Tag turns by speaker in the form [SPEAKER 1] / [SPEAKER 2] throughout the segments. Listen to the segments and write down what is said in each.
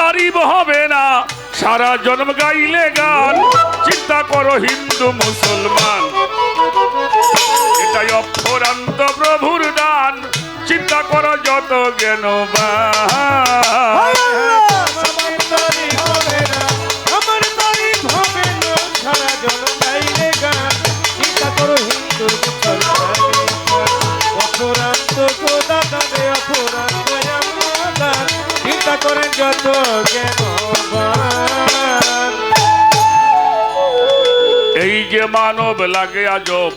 [SPEAKER 1] তারিফ হবে না। সারা জন্ম গাইলে গান, চিন্তা করো হিন্দু মুসলমান। এটাই অপরান্ত প্রভুর দান, চিন্তা করো যত জ্ঞানবান। এই যে মানব লাগে আজব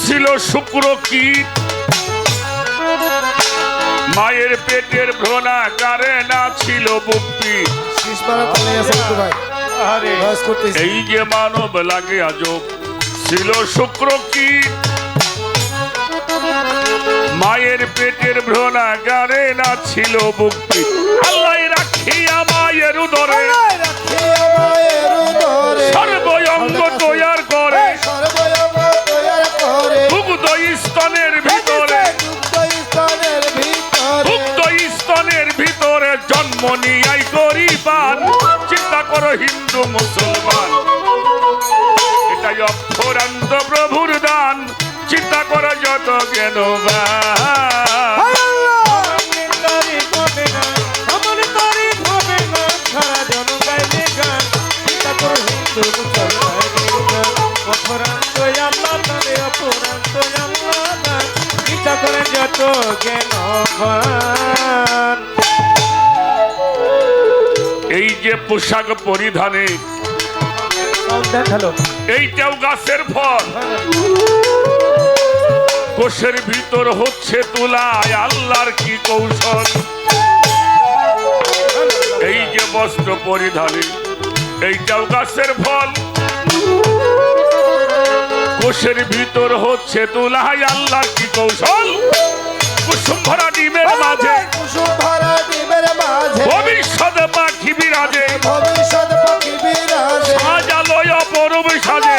[SPEAKER 1] ছিল শুক্র কীট মায়ের পেটের ভ্রণা কারে না ছিল
[SPEAKER 2] করতেছি।
[SPEAKER 1] এই যে মানব লাগে আজব ছিল শুক্র কীট মায়ের পেটের ভ্রণা গারে না ছিল বুকটি মায়ের উদরে তৈয়ার করে। দুগ্ধ স্তনের ভিতরে।
[SPEAKER 2] দুগ্ধ স্তনের ভিতরে
[SPEAKER 1] জন্ম নিয়াই করিবান চিন্তা করো হিন্দু মুসলমান। এটাই অক্ষরান্ত প্রভুর দান। চিন্তা করো যত জ্ঞানবান।
[SPEAKER 3] করে যত জ্ঞানবান
[SPEAKER 1] এই যে পোশাক পরিধানে এইটাও গাছের ফল। কোষের ভিতর হচ্ছে তুলায় আল্লাহর কি কৌশল? এই যে বস্ত্র পরিধানে এইটাও গাছের ফল। কোষের ভিতর হচ্ছে তুলায় আল্লাহর কি কৌশল? কুসুম ভরা ডিমের মাঝে।
[SPEAKER 2] কুসুম ভরা ডিমের মাঝে।
[SPEAKER 1] ভবিষ্যৎ পাখি বিরাজে।
[SPEAKER 2] ভবিষ্যৎ পাখি বিরাজে।
[SPEAKER 1] সাজালয় অপরূপ সাজে।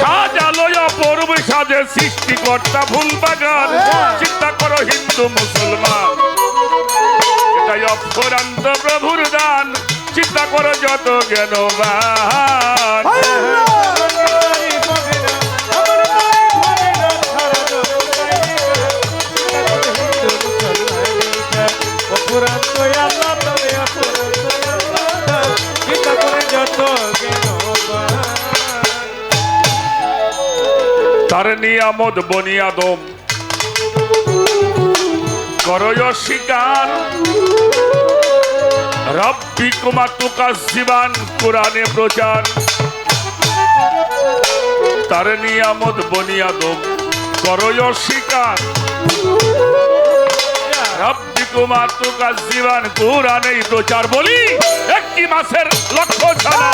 [SPEAKER 1] সাজালয় অপরূপ সাজে। সৃষ্টিকর্তা ফুল বাগান চিন্তা করো হিন্দু মুসলমান। এটাই অক্ষরান্ত প্রভুর দান। চিন্তা করো যত জ্ঞানবান। তার নিয়ামত বনিয়াদম করয় স্বীকার রব্বি কুমা তুকা শিবান কোরআনে প্রচার। তার নিয়ামত বনিয়াদম করয় স্বীকার কুমা তুকা শিবান কোরআনে প্রচার বলি। একটি মাসের লক্ষ্য ছাড়া।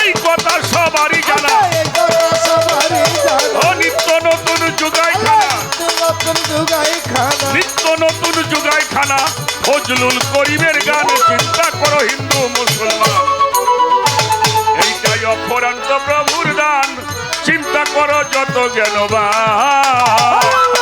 [SPEAKER 1] এই কথা সবারই জানা। ও নিত্য নতুন যুগাই
[SPEAKER 2] নতুন যুগাই খানা।
[SPEAKER 1] নিত্য নতুন যুগাই খানা। ফজলুল করিমের গান চিন্তা করো হিন্দু মুসলমান। এইটাই অপরান্ত প্রভুর দান। চিন্তা করো যত জ্ঞানবান।